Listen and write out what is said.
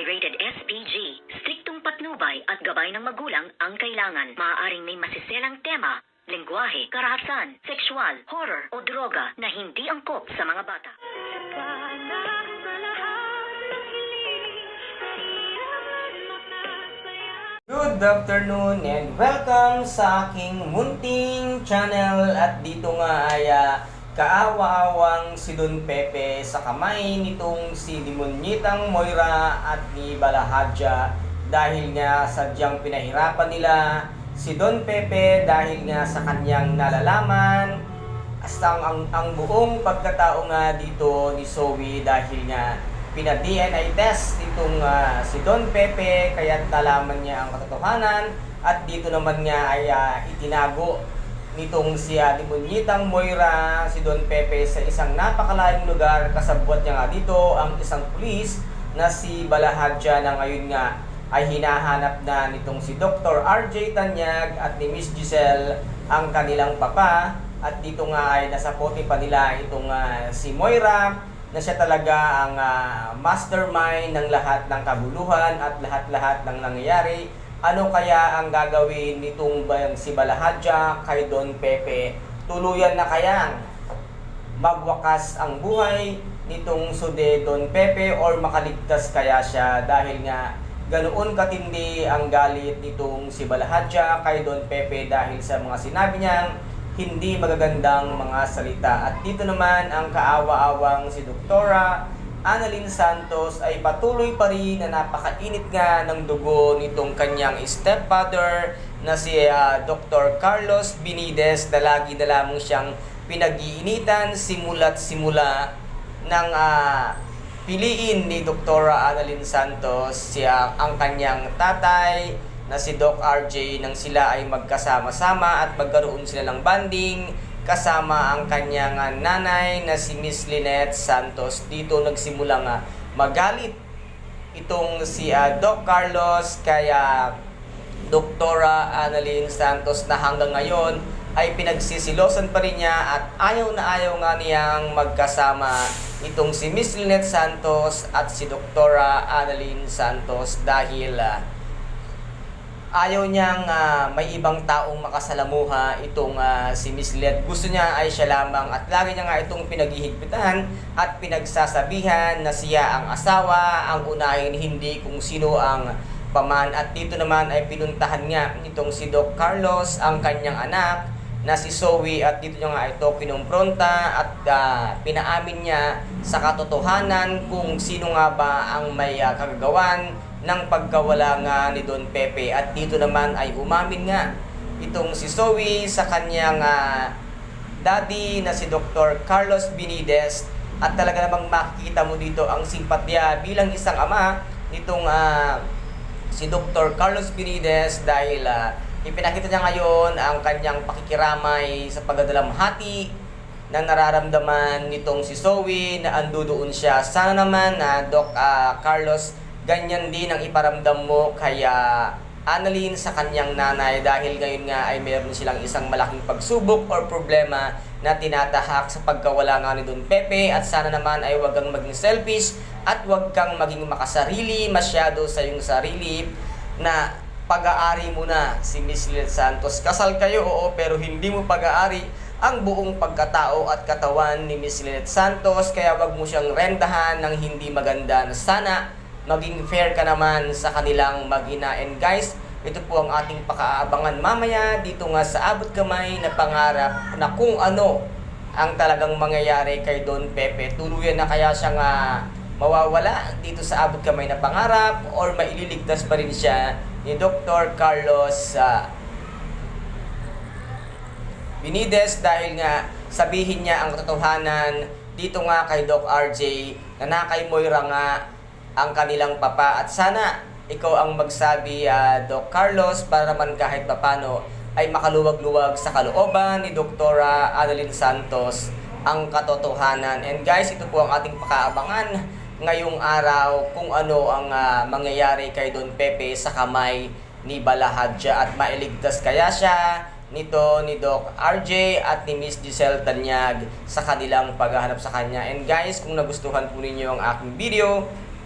ay rated SPG. Striktong patnubay at gabay ng magulang ang kailangan. Maaaring may masiselang tema, lengguwahe, karahasan, sexual, horror o droga na hindi angkop sa mga bata. Good afternoon and welcome sa aking munting channel at dito nga ay ah, kaawa-awang si Don Pepe sa kamay nitong si Dimonyitang Moira at ni Balahadja dahil nga sadyang pinahirapan nila si Don Pepe dahil nga sa kanyang nalalaman. Hasta ang, ang, buong pagkatao nga dito ni Zoe dahil nga pina-DNA test itong ah, si Don Pepe. Kaya nalaman niya ang katotohanan at dito naman nga ay ah, itinago nitong si uh, Limunyitang Moira si Don Pepe sa isang napakalayong lugar kasabwat niya nga dito ang isang pulis na si Balahadja na ngayon nga ay hinahanap na nitong si Dr. RJ Tanyag at ni Miss Giselle ang kanilang papa at dito nga ay nasa pote pa nila itong ah, si Moira na siya talaga ang ah, mastermind ng lahat ng kabuluhan at lahat-lahat ng nangyayari. Ano kaya ang gagawin nitong ba- si Balahadja kay Don Pepe? Tuluyan na kayang magwakas ang buhay nitong Sude Don Pepe or makaligtas kaya siya dahil nga ganoon katindi ang galit nitong si Balahadja kay Don Pepe dahil sa mga sinabi niyang hindi magagandang mga salita. At dito naman ang kaawa-awang si Doktora Annalyn Santos ay patuloy pa rin na napakainit nga ng dugo nitong kanyang stepfather na si ah, Dr. Carlos Binides na lagi na lamang siyang pinag-iinitan simula't simula ng ah, piliin ni Dr. Annalyn Santos siya ang kanyang tatay na si Doc RJ nang sila ay magkasama-sama at magkaroon sila ng banding kasama ang kanyang ah, nanay na si Miss Lynette Santos. Dito nagsimula nga magalit itong si ah, Doc Carlos kaya Doktora Annalyn Santos na hanggang ngayon ay pinagsisilosan pa rin niya at ayaw na ayaw nga niyang magkasama itong si Miss Lynette Santos at si Doktora Annalyn Santos dahil ah, ayaw niyang ah, may ibang taong makasalamuha itong ah, si Miss Lynette. Gusto niya ay siya lamang at lagi niya nga itong pinaghihigpitan at pinagsasabihan na siya ang asawa, ang unahin hindi kung sino ang paman. At dito naman ay pinuntahan nga itong si Doc Carlos, ang kanyang anak na si Zoe at dito niya nga ito kinumpronta at ah, pinaamin niya sa katotohanan kung sino nga ba ang may ah, kagagawan ng pagkawala nga ni Don Pepe at dito naman ay umamin nga itong si Zoe sa kanyang ah, daddy na si Dr. Carlos Binides at talaga namang makikita mo dito ang simpatya bilang isang ama nitong ah, si Dr. Carlos Binides dahil ah, ipinakita niya ngayon ang kanyang pakikiramay sa pagdadalamhati na nararamdaman nitong si Zoe na ando doon siya. Sana naman na Doc ah, Carlos ganyan din ang iparamdam mo kaya Annalyn sa kanyang nanay dahil ngayon nga ay meron silang isang malaking pagsubok or problema na tinatahak sa pagkawala nga ni Don Pepe at sana naman ay wag kang maging selfish at wag kang maging makasarili masyado sa iyong sarili na pag-aari mo na si Miss Lynette Santos. Kasal kayo, oo, pero hindi mo pag-aari ang buong pagkatao at katawan ni Miss Lynette Santos kaya wag mo siyang rendahan ng hindi maganda na sana maging fair ka naman sa kanilang mag-ina. And guys, ito po ang ating pakaabangan mamaya dito nga sa abot kamay na pangarap na kung ano ang talagang mangyayari kay Don Pepe. Tuluyan na kaya siya nga mawawala dito sa abot kamay na pangarap or maililigtas pa rin siya ni Dr. Carlos ah, Binides dahil nga sabihin niya ang katotohanan dito nga kay Doc RJ na nakay Moira nga ang kanilang papa at sana ikaw ang magsabi ah, Doc Carlos para man kahit papano ay makaluwag-luwag sa kalooban ni Doktora Adeline Santos ang katotohanan. And guys, ito po ang ating pakaabangan ngayong araw kung ano ang ah, mangyayari kay Don Pepe sa kamay ni Balahadja at mailigtas kaya siya nito ni Doc RJ at ni Miss Giselle Tanyag sa kanilang paghahanap sa kanya. And guys, kung nagustuhan po ninyo ang aking video,